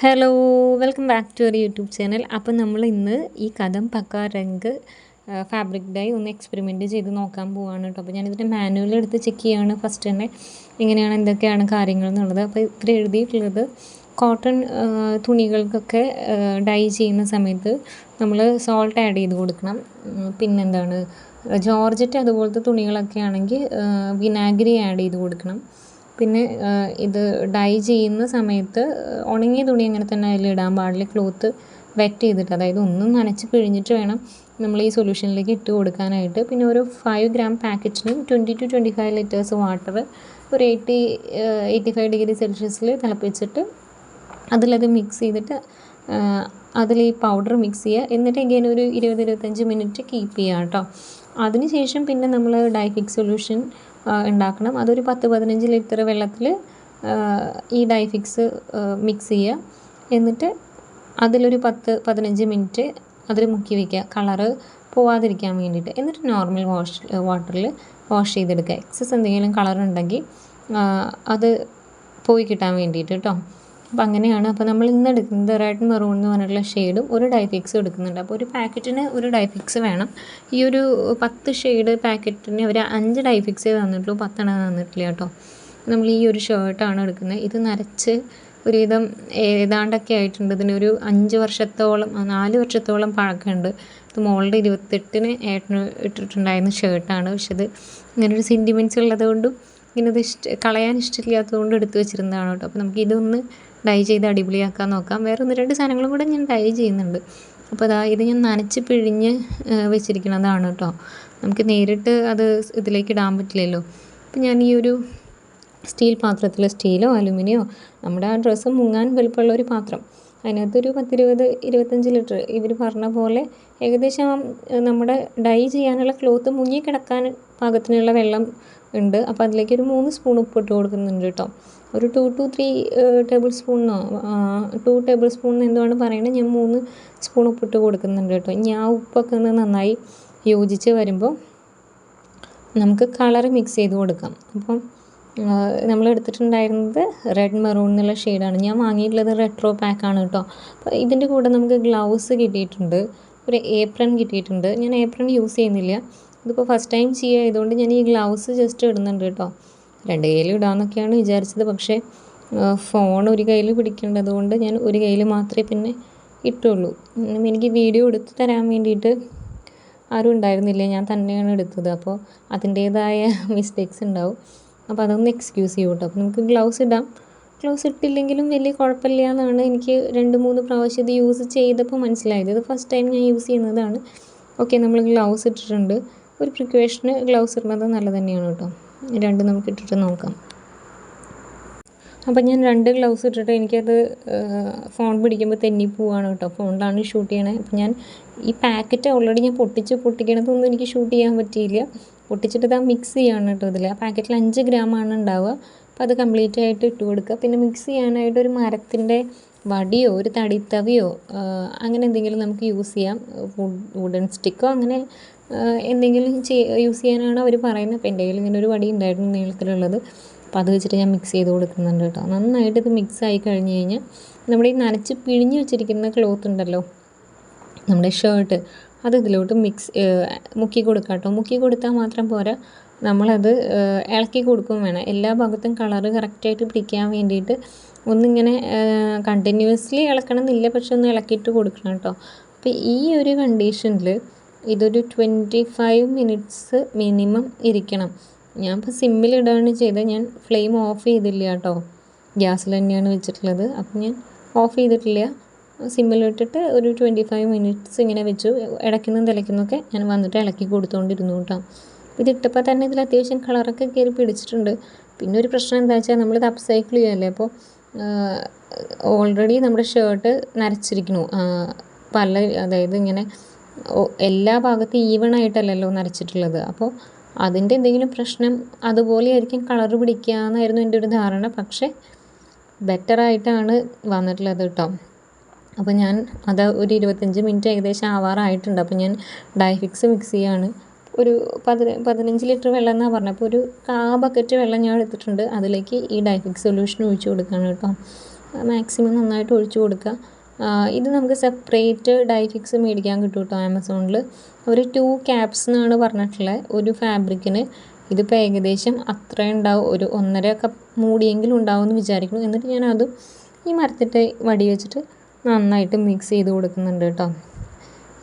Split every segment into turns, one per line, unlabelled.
Hello welcome back to our YouTube channel അപ്പം നമ്മൾ ഇന്ന് ഈ കഥം പക്ക രംഗ് ഫാബ്രിക് ഡൈ ഒന്ന് എക്സ്പെരിമെന്റ് ചെയ്ത് നോക്കാൻ പോവാണ് കേട്ടോ. അപ്പോൾ ഞാനിതിന്റെ മാനുവൽ എടുത്ത് ചെക്ക് ചെയ്യാണ്. ഫസ്റ്റ് തന്നെ എങ്ങനെയാണ് എന്തൊക്കെയാണ് കാര്യങ്ങൾ എന്നുള്ളത്. അപ്പോൾ ഇത്ര എഴുതിയിട്ടുള്ളത് കോട്ടൺ തുണികൾക്കൊക്കെ ഡൈ ചെയ്യുന്ന സമയത്ത് നമ്മൾ സോൾട്ട് ആഡ് ചെയ്ത് കൊടുക്കണം. പിന്നെന്താണ് ജോർജറ്റ് അതുപോലത്തെ തുണികളൊക്കെ ആണെങ്കിൽ വിനാഗിരി ആഡ് ചെയ്ത് കൊടുക്കണം. പിന്നെ ഇത് ഡൈ ചെയ്യുന്ന സമയത്ത് ഉണങ്ങിയ തുണി അങ്ങനെ തന്നെ അതിൽ ഇടാൻ പാടില്ല. ക്ലോത്ത് വെറ്റ് ചെയ്തിട്ട് അതായത് ഒന്നും നനച്ച് പിഴിഞ്ഞിട്ട് വേണം നമ്മൾ ഈ സൊല്യൂഷനിലേക്ക് ഇട്ട് കൊടുക്കാനായിട്ട്. പിന്നെ ഒരു five gram പാക്കറ്റിനും twenty two twenty five litres water ഒരു എയ്റ്റി എയ്റ്റി ഫൈവ് ഡിഗ്രി സെൽഷ്യസിൽ തിളപ്പിച്ചിട്ട് അതിലത് മിക്സ് ചെയ്തിട്ട് അതിൽ ഈ പൗഡർ മിക്സ് ചെയ്യുക. എന്നിട്ട് ഇങ്ങനെ ഒരു ഇരുപത് ഇരുപത്തഞ്ച് മിനിറ്റ് കീപ്പ് ചെയ്യുക കേട്ടോ. അതിനുശേഷം പിന്നെ നമ്മൾ ഡൈഫിക് സൊല്യൂഷൻ ഉണ്ടാക്കണം അതൊരു പത്ത് പതിനഞ്ച് ലിറ്റർ വെള്ളത്തിൽ ഈ ഡൈഫിക്സ് മിക്സ് ചെയ്യുക എന്നിട്ട് അതിലൊരു പത്ത് പതിനഞ്ച് മിനിറ്റ് അതിൽ മുക്കി വയ്ക്കുക കളറ് പോവാതിരിക്കാൻ വേണ്ടിയിട്ട്. എന്നിട്ട് നോർമൽ വാഷ് വാട്ടറിൽ വാഷ് ചെയ്തെടുക്കുക എക്സസ് എന്തെങ്കിലും കളറുണ്ടെങ്കിൽ അത് പോയി കിട്ടാൻ വേണ്ടിയിട്ട് കേട്ടോ അപ്പോൾ അങ്ങനെയാണ്. അപ്പോൾ നമ്മൾ ഇന്ന് എടുക്കുന്നത് റെഡ് മെറൂൺ എന്ന് പറഞ്ഞിട്ടുള്ള ഷെയ്ഡും ഒരു ഡൈഫിക്സും എടുക്കുന്നുണ്ട്. അപ്പോൾ ഒരു പാക്കറ്റിന് ഒരു ഡൈഫിക്സ് വേണം. ഈ ഒരു പത്ത് ഷെയ്ഡ് പാക്കറ്റിന് അവർ അഞ്ച് ഡൈഫിക്സേ തന്നിട്ടുള്ളൂ. പത്തെണ്ണം തന്നിട്ടില്ല കേട്ടോ. നമ്മൾ ഈ ഒരു ഷർട്ടാണ് എടുക്കുന്നത്. ഇത് നരച്ച് ഒരുവിധം ഏതാണ്ടൊക്കെ ആയിട്ടുണ്ട്. ഇതിനൊരു അഞ്ച് വർഷത്തോളം നാല് വർഷത്തോളം പഴക്കമുണ്ട്. ഇത് മോളുടെ ഇരുപത്തെട്ടിന് ഏട്ടന് ഇട്ടിട്ടുണ്ടായിരുന്ന ഷർട്ടാണ് പക്ഷെ ഇത് ഇങ്ങനെ ഒരു സെന്റിമെന്റ്സ് ഉള്ളത് കൊണ്ടും ഇങ്ങനെ ഇത് ഇഷ്ട കളയാൻ ഇഷ്ടമില്ലാത്തത് എടുത്തു എടുത്ത് വെച്ചിരുന്നതാണ് കേട്ടോ. അപ്പോൾ നമുക്ക് ഇതൊന്ന് ഡൈ ചെയ്ത് അടിപൊളിയാക്കാൻ നോക്കാം. വേറെ ഒന്ന് രണ്ട് സാധനങ്ങളും കൂടെ ഞാൻ ട്രൈ ചെയ്യുന്നുണ്ട്. അപ്പോൾ അതാ ഇത് ഞാൻ നനച്ച് പിഴിഞ്ഞ് വെച്ചിരിക്കുന്നതാണ് കേട്ടോ. നമുക്ക് നേരിട്ട് അത് ഇതിലേക്ക് ഇടാൻ പറ്റില്ലല്ലോ. അപ്പോൾ ഞാൻ ഈ ഒരു സ്റ്റീൽ പാത്രത്തിൽ സ്റ്റീലോ അലുമിനിയോ നമ്മുടെ ആ ഡ്രസ്സ് മുങ്ങാൻ വലുപ്പമുള്ള ഒരു പാത്രം. അതിനകത്തൊരു പത്തിരുപത് ഇരുപത്തഞ്ച് ലിറ്റർ ഇവർ പറഞ്ഞ പോലെ ഏകദേശം നമ്മുടെ ഡൈ ചെയ്യാനുള്ള ക്ലോത്ത് മുങ്ങി കിടക്കാൻ പാകത്തിനുള്ള വെള്ളം ഉണ്ട്. അപ്പോൾ അതിലേക്ക് ഒരു മൂന്ന് സ്പൂൺ ഉപ്പ് ഇട്ട് കൊടുക്കുന്നുണ്ട് കേട്ടോ. ഒരു ടു ടു ത്രീ ടേബിൾ സ്പൂണോ ടു ടേബിൾ സ്പൂൺ എന്തുവാണ് പറയുന്നത് ഞാൻ മൂന്ന് സ്പൂൺ ഉപ്പ് ഇട്ട് കൊടുക്കുന്നുണ്ട് കേട്ടോ. ഇനി ആ ഉപ്പൊക്കെ ഒന്ന് നന്നായി യോജിച്ച് വരുമ്പോൾ നമുക്ക് കളർ മിക്സ് ചെയ്ത് കൊടുക്കാം. അപ്പം നമ്മൾ എടുത്തിട്ടുണ്ടായിരുന്നത് റെഡ് മെറൂൺ എന്നുള്ള ഷെയ്ഡാണ് ഞാൻ വാങ്ങിയിട്ടുള്ളത് റെട്രോ പാക്കാണ് കേട്ടോ. അപ്പോൾ ഇതിന്റെ കൂടെ നമുക്ക് ഗ്ലൗസ് കിട്ടിയിട്ടുണ്ട്. ഒരു ഏപ്രൺ കിട്ടിയിട്ടുണ്ട്. ഞാൻ ഏപ്രൺ യൂസ് ചെയ്യുന്നില്ല. ഇതിപ്പോൾ ഫസ്റ്റ് ടൈം ചെയ്യുക ആയതുകൊണ്ട് ഞാൻ ഈ ഗ്ലൗസ് ജസ്റ്റ് ഇടുന്നുണ്ട് കേട്ടോ. രണ്ട് കയ്യിൽ ഇടാമെന്നൊക്കെയാണ് വിചാരിച്ചത്. പക്ഷേ ഫോൺ ഒരു കയ്യിൽ പിടിക്കേണ്ടത് കൊണ്ട് ഞാൻ ഒരു കയ്യിൽ മാത്രമേ പിന്നെ ഇട്ടുള്ളൂ. എനിക്ക് വീഡിയോ എടുത്തു തരാൻ വേണ്ടിയിട്ട് ആരും ഉണ്ടായിരുന്നില്ല. ഞാൻ തന്നെയാണ് എടുത്തത്. അപ്പോൾ അതിന്റേതായ മിസ്റ്റേക്സ് ഉണ്ടാവും. അപ്പോൾ അതൊന്ന് എക്സ്ക്യൂസ് ചെയ്യൂ കേട്ടോ. അപ്പോൾ നമുക്ക് ഗ്ലൗസ് ഇടാം. ഗ്ലൗസ് ഇട്ടില്ലെങ്കിലും വലിയ കുഴപ്പമില്ല എന്നാണ് എനിക്ക് രണ്ട് മൂന്ന് പ്രാവശ്യം ഇത് യൂസ് ചെയ്തപ്പോൾ മനസ്സിലായത്. ഇത് ഫസ്റ്റ് ടൈം ഞാൻ യൂസ് ചെയ്യുന്നതാണ്. ഓക്കെ നമ്മൾ ഗ്ലൗസ് ഇട്ടിട്ടുണ്ട്. ഒരു പ്രിക്വേഷന് ഗ്ലൗസ് ഇടുന്നത് നല്ലത് തന്നെയാണ് കേട്ടോ. രണ്ട് നമുക്ക് ഇട്ടിട്ട് നോക്കാം. അപ്പം ഞാൻ രണ്ട് ഗ്ലൗസ് ഇട്ടിട്ട് എനിക്കത് ഫോൺ പിടിക്കുമ്പോൾ തെന്നി പോവാണ് കേട്ടോ. ഫോണിലാണ് ഷൂട്ട് ചെയ്യണത് അപ്പം ഞാൻ ഈ പാക്കറ്റ് ഓൾറെഡി ഞാൻ പൊട്ടിച്ച് പൊട്ടിക്കണതൊന്നും എനിക്ക് ഷൂട്ട് ചെയ്യാൻ പറ്റിയില്ല. പൊട്ടിച്ചിട്ട് ഇതാ മിക്സ് ചെയ്യാണ് കേട്ടോ ഇതിൽ ആ പാക്കറ്റിൽ അഞ്ച് ഗ്രാമാണ് ഉണ്ടാവുക. അപ്പോൾ അത് കംപ്ലീറ്റ് ആയിട്ട് ഇട്ട് കൊടുക്കുക. പിന്നെ മിക്സ് ചെയ്യാനായിട്ട് ഒരു മരത്തിന്റെ വടിയോ ഒരു തടിത്തവിയോ അങ്ങനെ എന്തെങ്കിലും നമുക്ക് യൂസ് ചെയ്യാം. വുഡൻ സ്റ്റിക്കോ അങ്ങനെ എന്തെങ്കിലും യൂസ് ചെയ്യാനാണ് അവർ പറയുന്നത് അപ്പോൾ എന്റെ കയ്യിൽ ഇങ്ങനെ ഒരു വടി ഉണ്ടായിരുന്നു നീളത്തിലുള്ളത്. അപ്പോൾ അത് വെച്ചിട്ട് ഞാൻ മിക്സ് ചെയ്ത് കൊടുക്കുന്നുണ്ട് കേട്ടോ. നന്നായിട്ട് ഇത് മിക്സ് ആയി കഴിഞ്ഞ് കഴിഞ്ഞാൽ നമ്മുടെ ഈ നനച്ച് പിഴിഞ്ഞ് വെച്ചിരിക്കുന്ന ക്ലോത്ത് ഉണ്ടല്ലോ നമ്മുടെ ഷർട്ട് അത് ഇതിലോട്ട് മിക്സ് മുക്കി കൊടുക്കുക കേട്ടോ. മുക്കി കൊടുത്താൽ മാത്രം പോരാ നമ്മളത് ഇളക്കി കൊടുക്കുകയും വേണം. എല്ലാ ഭാഗത്തും കളറ് കറക്റ്റായിട്ട് പിടിക്കാൻ വേണ്ടിയിട്ട് ഒന്നിങ്ങനെ കണ്ടിന്യൂസ്ലി ഇളക്കണം എന്നില്ല പക്ഷെ ഒന്ന് ഇളക്കിയിട്ട് കൊടുക്കണം കേട്ടോ. അപ്പോൾ ഈ ഒരു കണ്ടീഷനിൽ ഇതൊരു ട്വന്റി ഫൈവ് മിനിറ്റ്സ് മിനിമം ഇരിക്കണം. ഞാൻ ഇപ്പോൾ സിമ്മിലിടുകയാണ് ചെയ്തത്. ഞാൻ ഫ്ലെയിം ഓഫ് ചെയ്തില്ല കേട്ടോ. ഗ്യാസിൽ തന്നെയാണ് വെച്ചിട്ടുള്ളത്. അപ്പം ഞാൻ ഓഫ് ചെയ്തിട്ടില്ല. സിമ്മിലിട്ടിട്ട് ഒരു ട്വന്റി ഫൈവ് മിനിറ്റ്സ് ഇങ്ങനെ വെച്ചു. ഇടയ്ക്കുന്നും തിളയ്ക്കുന്നൊക്കെ ഞാൻ വന്നിട്ട് ഇളക്കി കൊടുത്തുകൊണ്ടിരുന്നു കേട്ടോ. ഇതിട്ടപ്പോൾ തന്നെ ഇതിൽ അത്യാവശ്യം കളറൊക്കെ കയറി പിടിച്ചിട്ടുണ്ട്. പിന്നെ ഒരു പ്രശ്നം എന്താ വെച്ചാൽ നമ്മളിത് അപ്സൈക്കിൾ ചെയ്യുമല്ലേ അപ്പോൾ ഓൾറെഡി നമ്മുടെ ഷർട്ട് നരച്ചിരിക്കണു പല അതായത് ഇങ്ങനെ എല്ലാ ഭാഗത്തും ഈവൺ ആയിട്ടല്ലല്ലോ നരച്ചിട്ടുള്ളത്. അപ്പോൾ അതിന്റെ എന്തെങ്കിലും പ്രശ്നം അതുപോലെ ആയിരിക്കും കളർ പിടിക്കുക എന്നായിരുന്നു എന്റെ ഒരു ധാരണ. പക്ഷേ ബെറ്ററായിട്ടാണ് വന്നിട്ടുള്ളത് കേട്ടോ അപ്പോൾ ഞാൻ അത് ഒരു ഇരുപത്തഞ്ച് മിനിറ്റ് ഏകദേശം ആവാറായിട്ടുണ്ട്. അപ്പോൾ ഞാൻ ഡൈഫിക്സ് മിക്സ് ചെയ്യാണ്. ഒരു പതിന പതിനഞ്ച് ലിറ്റർ വെള്ളം എന്നാണ് പറഞ്ഞത് അപ്പോൾ ഒരു കാ ബക്കറ്റ് വെള്ളം ഞാൻ എടുത്തിട്ടുണ്ട്. അതിലേക്ക് ഈ ഡൈഫിക് സൊല്യൂഷൻ ഒഴിച്ചു കൊടുക്കുകയാണ് കേട്ടോ മാക്സിമം നന്നായിട്ട് ഒഴിച്ചു കൊടുക്കുക ഇത് നമുക്ക് സെപ്പറേറ്റ് ഡൈഫിക്സ് മേടിക്കാൻ കിട്ടും കേട്ടോ ആമസോണിൽ ഒരു ടു ക്യാപ്സ് എന്നാണ് പറഞ്ഞിട്ടുള്ളത് ഒരു ഫാബ്രിക്കിന് ഇതിപ്പോൾ ഏകദേശം അത്ര ഉണ്ടാവും ഒരു ഒന്നര കപ്പ് മൂടിയെങ്കിലും ഉണ്ടാവും എന്ന് വിചാരിക്കുന്നു. എന്നിട്ട് ഞാൻ അതും ഈ മരത്തിന്റെ വടി വെച്ചിട്ട് നന്നായിട്ട് മിക്സ് ചെയ്ത് കൊടുക്കുന്നുണ്ട് കേട്ടോ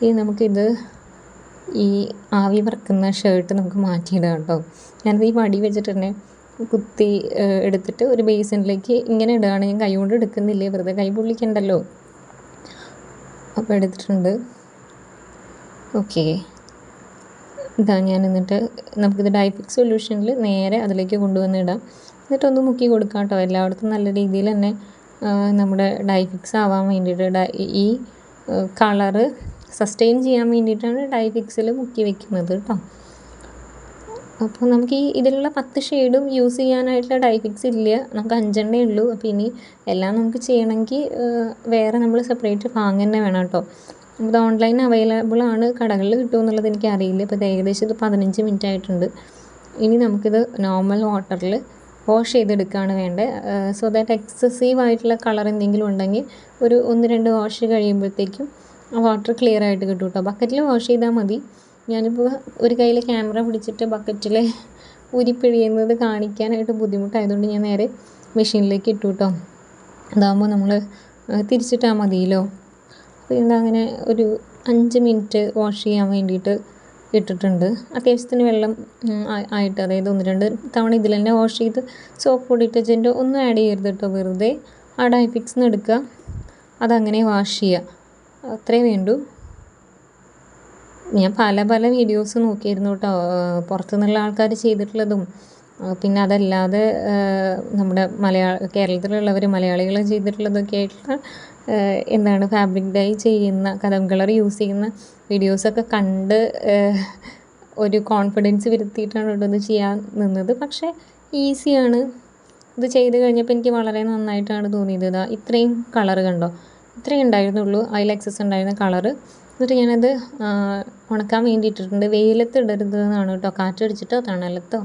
ഇനി നമുക്കിത് ഈ ആവി പറക്കുന്ന ഷർട്ട് നമുക്ക് മാറ്റിയിടാം കേട്ടോ ഞാനത് ഈ വടി വെച്ചിട്ട് തന്നെ കുത്തി എടുത്തിട്ട് ഒരു ബേസിനിലേക്ക് ഇങ്ങനെ ഇടുകയാണ്. ഞാൻ കൈ കൊണ്ട് എടുക്കുന്നില്ലേ? വെറുതെ കൈ പൊള്ളിക്കണ്ടല്ലോ. അപ്പോൾ എടുത്തിട്ടുണ്ട്. ഓക്കെ ഇതാ ഞാൻ എന്നിട്ട് നമുക്കിത് ഡൈഫിക് സൊല്യൂഷനിൽ നേരെ അതിലേക്ക് കൊണ്ടുവന്ന് ഇടാം. എന്നിട്ടൊന്ന് മുക്കി കൊടുക്കാം കേട്ടോ. എല്ലായിടത്തും നല്ല രീതിയിൽ തന്നെ നമ്മുടെ ഡൈഫിക്സ് ആവാൻ വേണ്ടിയിട്ട് ഈ കളറ് സസ്റ്റെയിൻ ചെയ്യാൻ വേണ്ടിയിട്ടാണ് ഡൈഫിക്സിൽ മുക്കി വെക്കുന്നത് കേട്ടോ. അപ്പോൾ നമുക്ക് ഈ ഇതിലുള്ള പത്ത് ഷെയ്ഡും യൂസ് ചെയ്യാനായിട്ടുള്ള ഡൈഫിക്സ് ഇല്ല. നമുക്ക് അഞ്ചെണ്ണേ ഉള്ളൂ. അപ്പോൾ ഇനി എല്ലാം നമുക്ക് ചെയ്യണമെങ്കിൽ വേറെ നമ്മൾ സെപ്പറേറ്റ് വാങ്ങുക തന്നെ വേണം കേട്ടോ. ഇത് ഓൺലൈൻ അവൈലബിൾ ആണ്. കടകളിൽ കിട്ടുമോ എന്നുള്ളത് എനിക്ക് അറിയില്ല. ഇപ്പോൾ ഏകദേശം ഇത് പതിനഞ്ച് മിനിറ്റ് ആയിട്ടുണ്ട്. ഇനി നമുക്കിത് നോർമൽ വാട്ടറിൽ വാഷ് ചെയ്തെടുക്കുകയാണ് വേണ്ടത്. സോ ദാറ്റ് എക്സസീവ് ആയിട്ടുള്ള കളർ എന്തെങ്കിലും ഉണ്ടെങ്കിൽ ഒരു ഒന്ന് രണ്ട് വാഷ് കഴിയുമ്പോഴത്തേക്കും വാട്ടർ ക്ലിയർ ആയിട്ട് കിട്ടും കേട്ടോ. ബക്കറ്റിൽ വാഷ് ചെയ്താൽ മതി. ഞാനിപ്പോൾ ഒരു കയ്യിൽ ക്യാമറ പിടിച്ചിട്ട് ബക്കറ്റിൽ ഉരിപ്പിഴിയുന്നത് കാണിക്കാനായിട്ട് ബുദ്ധിമുട്ടായതുകൊണ്ട് ഞാൻ നേരെ മെഷീനിലേക്ക് ഇട്ടു കേട്ടോ അതാകുമ്പോൾ നമ്മൾ തിരിച്ചിട്ടാൽ മതിയല്ലോ. അപ്പോൾ അങ്ങനെ ഒരു അഞ്ച് മിനിറ്റ് വാഷ് ചെയ്യാൻ വേണ്ടിയിട്ട് ഇട്ടിട്ടുണ്ട്. അത്യാവശ്യത്തിന് വെള്ളം ആയിട്ട് അതായത് ഒന്ന് രണ്ട് തവണ ഇതിൽ തന്നെ വാഷ് ചെയ്ത് സോപ്പ് ഡിറ്റർജന്റ് ഒന്നും ആഡ് ചെയ്യരുത് കേട്ടോ വെറുതെ. ആ ഡൈഫിക്സ് എടുക്കുക. അതങ്ങനെ വാഷ് ചെയ്യുക. അത്രേ വേണ്ടൂ. ഞാൻ പല പല വീഡിയോസ് നോക്കിയിരുന്നു കേട്ടോ പുറത്തുനിന്നുള്ള ആൾക്കാർ ചെയ്തിട്ടുള്ളതും പിന്നെ അതല്ലാതെ നമ്മുടെ മലയാള കേരളത്തിലുള്ളവർ മലയാളികൾ ചെയ്തിട്ടുള്ളതൊക്കെ ആയിട്ടുള്ള എന്താണ് ഫാബ്രിക് ഡൈ ചെയ്യുന്ന കഥം കളർ യൂസ് ചെയ്യുന്ന വീഡിയോസൊക്കെ കണ്ട് ഒരു കോൺഫിഡൻസ് വരുത്തിയിട്ടാണ് കേട്ടോ ഇത് ചെയ്യാൻ നിന്നത്. പക്ഷേ ഈസിയാണ് ഇത് ചെയ്ത് കഴിഞ്ഞപ്പോൾ എനിക്ക് വളരെ നന്നായിട്ടാണ് തോന്നിയത്. ഇതാ ഇത്രയും കളർ കണ്ടോ? ഇത്രയും ഉണ്ടായിരുന്നുള്ളൂ. അതിൽ എക്സസ് ഉണ്ടായിരുന്ന കളറ് എന്നിട്ട് ഞാനത് ഉണക്കാൻ വേണ്ടി ഇട്ടിട്ടുണ്ട് വെയിലത്ത് ഇടരുത് എന്നാണ് കേട്ടോ. കാറ്റടിച്ചിട്ടോ തണലത്തോ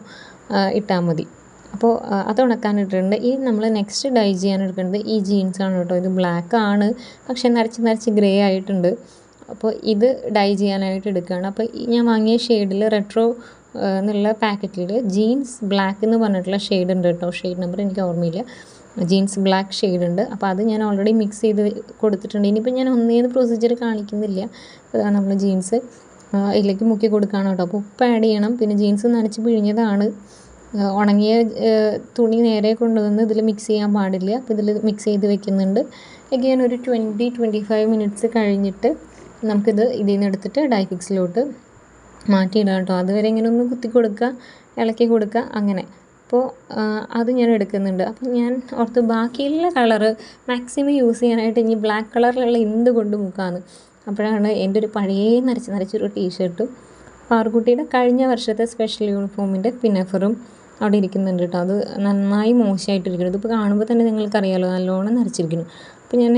ഇട്ടാൽ മതി. അപ്പോൾ അത് ഉണക്കാൻ ഇട്ടിട്ടുണ്ട്. ഈ നമ്മൾ നെക്സ്റ്റ് ഡൈ ചെയ്യാൻ എടുക്കുന്നത് ഈ ജീൻസാണ് കേട്ടോ. ഇത് ബ്ലാക്ക് ആണ്. പക്ഷേ നരച്ച് നരച്ച് ഗ്രേ ആയിട്ടുണ്ട്. അപ്പോൾ ഇത് ഡൈ ചെയ്യാനായിട്ട് എടുക്കുകയാണ്. അപ്പോൾ ഞാൻ വാങ്ങിയ ഷെയ്ഡിൽ റെട്രോ എന്നുള്ള പാക്കറ്റിൽ ജീൻസ് ബ്ലാക്ക് എന്ന് പറഞ്ഞിട്ടുള്ള ഷെയ്ഡ് ഉണ്ട് കേട്ടോ. ഷെയ്ഡ് നമ്പർ എനിക്ക് ഓർമ്മയില്ല. ജീൻസ് ബ്ലാക്ക് ഷെയ്ഡ് ഉണ്ട് അപ്പോൾ അത് ഞാൻ ഓൾറെഡി മിക്സ് ചെയ്ത് കൊടുത്തിട്ടുണ്ട്. ഇനിയിപ്പോൾ ഞാൻ ഒന്നേന്ന് പ്രൊസീജിയർ കാണിക്കുന്നില്ല. നമ്മൾ ജീൻസ്. ഇതിലേക്ക് മുക്കി കൊടുക്കുകയാണ് കേട്ടോ. അപ്പോൾ ഉപ്പ് ആഡ് ചെയ്യണം. പിന്നെ ജീൻസ് നനച്ച് പിഴിഞ്ഞതാണ്. ഉണങ്ങിയ തുണി നേരെ കൊണ്ടുവന്ന് ഇതിൽ മിക്സ് ചെയ്യാൻ പാടില്ല. അപ്പോൾ ഇതിൽ മിക്സ് ചെയ്ത് വെക്കുന്നുണ്ട്. എഗെയിൻ ഒരു ട്വന്റി ട്വന്റി ഫൈവ് മിനിറ്റ്സ് കഴിഞ്ഞിട്ട് നമുക്കിത് ഇതിൽ നിന്ന് എടുത്തിട്ട് ഡൈഫിക്സിലോട്ട് മാറ്റിയിടാം കേട്ടോ. അതുവരെ ഇങ്ങനെ ഒന്ന് കുത്തി കൊടുക്കുക ഇളക്കി കൊടുക്കുക അങ്ങനെ. അപ്പോൾ അത് ഞാൻ എടുക്കുന്നുണ്ട്. അപ്പം ഞാൻ ഓർത്ത് ബാക്കിയുള്ള കളറ് മാക്സിമം യൂസ് ചെയ്യാനായിട്ട് ഇനി ബ്ലാക്ക് കളറിലുള്ള എന്ത് കൊണ്ട് മുക്കാന്ന്. അപ്പോഴാണ് എന്റെ ഒരു പഴയ നരച്ച് നരച്ചൊരു ടീഷർട്ടും പാർക്കുട്ടിയുടെ കഴിഞ്ഞ വർഷത്തെ സ്പെഷ്യൽ യൂണിഫോമിന്റെ പിനഫറും അവിടെ ഇരിക്കുന്നുണ്ട് കേട്ടോ അത് നന്നായി മോശമായിട്ടിരിക്കുന്നു ഇതിപ്പോൾ കാണുമ്പോൾ തന്നെ നിങ്ങൾക്കറിയാലോ നല്ലോണം നരച്ചിരിക്കുന്നു. അപ്പോൾ ഞാൻ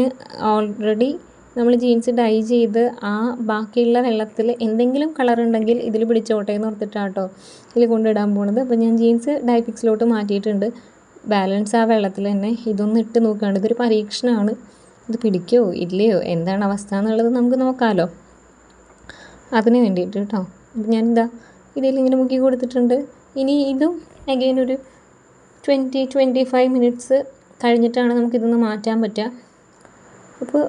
ഓൾറെഡി നമ്മൾ ജീൻസ് ഡൈ ചെയ്ത് ആ ബാക്കിയുള്ള വെള്ളത്തിൽ എന്തെങ്കിലും കളർ ഉണ്ടെങ്കിൽ ഇതിൽ പിടിച്ചോട്ടെ എന്ന് ഓർത്തിട്ടാണ് കേട്ടോ ഇതിൽ കൊണ്ടിടാൻ പോണത്. അപ്പോൾ ഞാൻ ജീൻസ് ഡൈ പിക്സിലോട്ട് മാറ്റിയിട്ടുണ്ട്. ബാലൻസ് ആ വെള്ളത്തിൽ തന്നെ ഇതൊന്ന് ഇട്ട് നോക്കുകയാണ് ഇതൊരു പരീക്ഷണമാണ് ഇത് പിടിക്കോ? ഇല്ലയോ? എന്താണ് അവസ്ഥ എന്നുള്ളത് നമുക്ക് നോക്കാമല്ലോ അതിന് വേണ്ടിയിട്ട് കേട്ടോ അപ്പം ഞാൻ എന്താ ഇതിൽ ഇങ്ങനെ മുക്കി കൊടുത്തിട്ടുണ്ട്. ഇനി ഇതും അഗെയിൻ ഒരു ട്വന്റി ട്വന്റി ഫൈവ് മിനിറ്റ്സ് കഴിഞ്ഞിട്ടാണ് നമുക്കിതൊന്ന് മാറ്റാൻ പറ്റുക അപ്പോൾ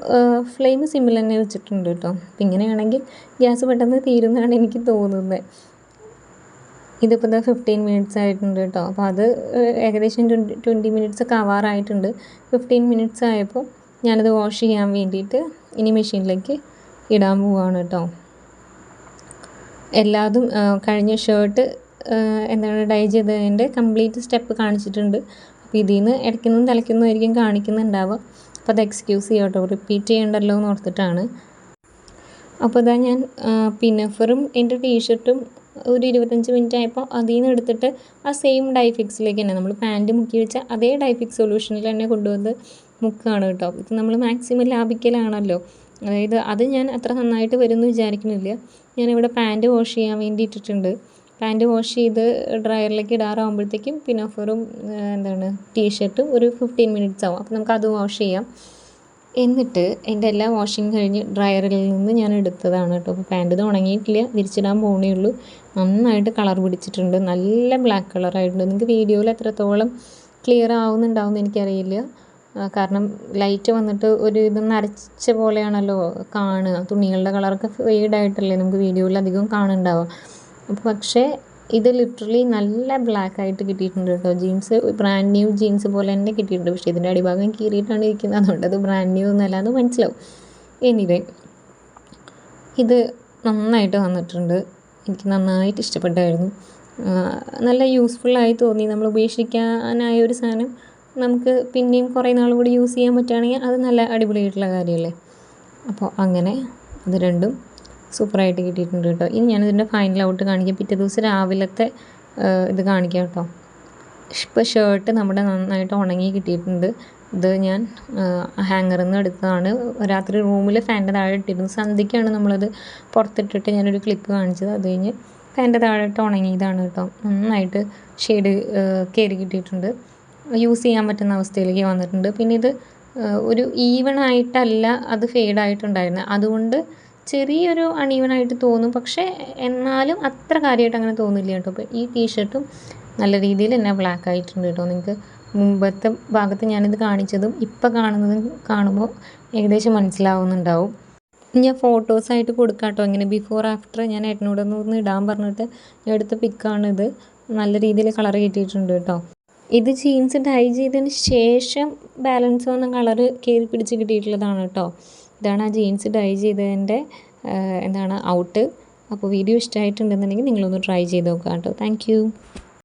ഫ്ലെയിം സിമ്മിൽ തന്നെ വെച്ചിട്ടുണ്ട് കേട്ടോ. അപ്പം ഇങ്ങനെയാണെങ്കിൽ ഗ്യാസ് പെട്ടെന്ന് തീരുന്നതാണ് എനിക്ക് തോന്നുന്നത്. ഇതിപ്പോൾ ഇതാ ഫിഫ്റ്റീൻ മിനിറ്റ്സ് ആയിട്ടുണ്ട് കേട്ടോ. അപ്പോൾ അത് ഏകദേശം ട്വന്റി ട്വന്റി മിനിറ്റ്സ് ഒക്കെ ആവാറായിട്ടുണ്ട്. ഫിഫ്റ്റീൻ മിനിറ്റ്സ് ആയപ്പോൾ ഞാനത് വാഷ് ചെയ്യാൻ വേണ്ടിയിട്ട് ഇനി മെഷീനിലേക്ക് ഇടാൻ പോവാണ് കേട്ടോ. എല്ലാതും കഴിഞ്ഞ ഷർട്ട് എന്താണ് ഡൈ ചെയ്തതിന്റെ കംപ്ലീറ്റ് സ്റ്റെപ്പ് കാണിച്ചിട്ടുണ്ട്. അപ്പോൾ ഇതിൽ നിന്ന് ഇടയ്ക്കുന്നതും ആയിരിക്കും കാണിക്കുന്നുണ്ടാവുക. അപ്പോൾ അത് എക്സ്ക്യൂസ് ചെയ്യാം കേട്ടോ റിപ്പീറ്റ് ചെയ്യണ്ടല്ലോ എന്ന് ഓർത്തിട്ടാണ്. അപ്പോൾ ഇതാ ഞാൻ പിനഫറും എന്റെ ടീഷർട്ടും ഒരു ഇരുപത്തഞ്ച് മിനിറ്റ് ആയപ്പോൾ അതിൽ നിന്ന് എടുത്തിട്ട് ആ സെയിം ഡൈഫിക്സിലേക്ക് തന്നെ നമ്മൾ പാന്റ് മുക്കി വെച്ച അതേ ഡൈഫിക്സ് സൊല്യൂഷനിൽ തന്നെ കൊണ്ടുവന്ന് മുക്കുകയാണ് കേട്ടോ. ഇത് നമ്മൾ മാക്സിമം ലാഭിക്കലാണല്ലോ. അതായത് അത് ഞാൻ അത്ര നന്നായിട്ട് വരുമെന്ന് വിചാരിക്കുന്നില്ല. ഞാനിവിടെ പാന്റ് വാഷ് ചെയ്യാൻ വേണ്ടി ഇട്ടിട്ടുണ്ട് പാന്റ് വാഷ് ചെയ്ത് ഡ്രയറിലേക്ക് ഇടാറാകുമ്പോഴത്തേക്കും പിനോഫറും എന്താണ് ടീഷർട്ടും ഒരു ഫിഫ്റ്റീൻ മിനിറ്റ്സ് ആവും. അപ്പോൾ നമുക്ക് അത് വാഷ് ചെയ്യാം. എന്നിട്ട് എന്റെ എല്ലാ വാഷിങ് കഴിഞ്ഞ് ഡ്രയറിൽ നിന്ന് ഞാൻ എടുത്തതാണ് കേട്ടോ. അപ്പോൾ പാന്റ് ഇത് ഉണങ്ങിയിട്ടില്ല വിരിച്ചിടാൻ പോകണേ ഉള്ളൂ. നന്നായിട്ട് കളർ പിടിച്ചിട്ടുണ്ട്. നല്ല ബ്ലാക്ക് കളറായിട്ടുണ്ട്. നിങ്ങൾക്ക് വീഡിയോയിൽ എത്രത്തോളം ക്ലിയർ ആവുന്നുണ്ടാവും എനിക്കറിയില്ല. കാരണം ലൈറ്റ് വന്നിട്ട് ഒരു ഇത് നരച്ച പോലെയാണല്ലോ കാണുക. തുണികളുടെ കളറൊക്കെ ഫെയ്ഡായിട്ടല്ലേ നമുക്ക് വീഡിയോയിൽ അധികം കാണുന്നുണ്ടാവുക. പക്ഷേ ഇത് ലിറ്ററലി നല്ല ബ്ലാക്ക് ആയിട്ട് കിട്ടിയിട്ടുണ്ട് കേട്ടോ. ജീൻസ് ബ്രാൻഡ് ന്യൂ ജീൻസ് പോലെ തന്നെ കിട്ടിയിട്ടുണ്ട്. പക്ഷേ ഇതിന്റെ അടിഭാഗം കീറിയിട്ടാണ് ഇരിക്കുന്നത്. അതുകൊണ്ട് അത് ബ്രാൻഡ് ന്യൂ എന്നല്ല അത് മനസ്സിലാവും. എനിവേ ഇത് നന്നായിട്ട് വന്നിട്ടുണ്ട്. എനിക്ക് നന്നായിട്ട് ഇഷ്ടപ്പെട്ടായിരുന്നു. നല്ല യൂസ്ഫുള്ളായി തോന്നി. നമ്മൾ ഉപേക്ഷിക്കാനായ ഒരു സാധനം നമുക്ക് പിന്നെയും കുറേ നാൾ കൂടി യൂസ് ചെയ്യാൻ പറ്റുകയാണെങ്കിൽ അത് നല്ല അടിപൊളിയായിട്ടുള്ള കാര്യമല്ലേ? അപ്പോൾ അങ്ങനെ അത് രണ്ടും സൂപ്പറായിട്ട് കിട്ടിയിട്ടുണ്ട് കേട്ടോ. ഇനി ഞാനിതിന്റെ ഫൈനൽ ഔട്ട് കാണിക്കാം. പിറ്റേ ദിവസം രാവിലത്തെ ഇത് കാണിക്കാം കേട്ടോ. ഇപ്പോൾ ഷർട്ട് നമ്മുടെ നന്നായിട്ട് ഉണങ്ങി കിട്ടിയിട്ടുണ്ട്. ഇത് ഞാൻ ഹാങ്ങറിൽ നിന്ന് എടുത്തതാണ്. രാത്രി റൂമിൽ ഫാന്റെ താഴെ ഇട്ടിരുന്നു. സന്ധ്യയ്ക്കാണ് നമ്മളത് പുറത്തിട്ടിട്ട് ഞാനൊരു ക്ലിപ്പ് കാണിച്ചത്. അത് കഴിഞ്ഞ് ഫാന്റെ താഴെ ഇട്ട് ഉണങ്ങിയതാണ് കേട്ടോ. നന്നായിട്ട് ഷെയ്ഡ് കയറി കിട്ടിയിട്ടുണ്ട്. യൂസ് ചെയ്യാൻ പറ്റുന്ന അവസ്ഥയിലേക്ക് വന്നിട്ടുണ്ട്. പിന്നെ ഇത് ഒരു ഈവൺ ആയിട്ടല്ല അത് ഫെയ്ഡായിട്ടുണ്ടായിരുന്നത് അതുകൊണ്ട് ചെറിയൊരു അണീവനായിട്ട് തോന്നും. പക്ഷേ എന്നാലും അത്ര കാര്യമായിട്ട് അങ്ങനെ തോന്നില്ല കേട്ടോ. അപ്പോൾ ഈ ടീഷർട്ടും നല്ല രീതിയിൽ തന്നെ ബ്ലാക്ക് ആയിട്ടുണ്ട് കേട്ടോ. നിങ്ങൾക്ക് മുമ്പത്തെ ഭാഗത്ത് ഞാനിത് കാണിച്ചതും ഇപ്പം കാണുന്നതും കാണുമ്പോൾ ഏകദേശം മനസ്സിലാവുന്നുണ്ടാവും. ഞാൻ ഫോട്ടോസായിട്ട് കൊടുക്കാം കേട്ടോ. ഇങ്ങനെ ബിഫോർ ആഫ്റ്റർ ഞാൻ ഏട്ടനോടൊന്ന് ഇടാൻ പറഞ്ഞിട്ട് ഞാൻ എടുത്ത പിക്കാണിത് നല്ല രീതിയിൽ കളർ കിട്ടിയിട്ടുണ്ട് കേട്ടോ. ഇത് ജീൻസ് ഡൈ ചെയ്തതിന് ശേഷം ബാലൻസ് വന്ന കളറ് കയറി പിടിച്ച് കിട്ടിയിട്ടുള്ളതാണ് കേട്ടോ. ഇതാണ് ആ ജീൻസ് ഡൈ ചെയ്തതിന്റെ എന്താണ് ഔട്ട്. അപ്പോൾ വീഡിയോ ഇഷ്ടമായിട്ടുണ്ടെന്നുണ്ടെങ്കിൽ നിങ്ങളൊന്ന് ട്രൈ ചെയ്ത് നോക്കാം കേട്ടോ. താങ്ക്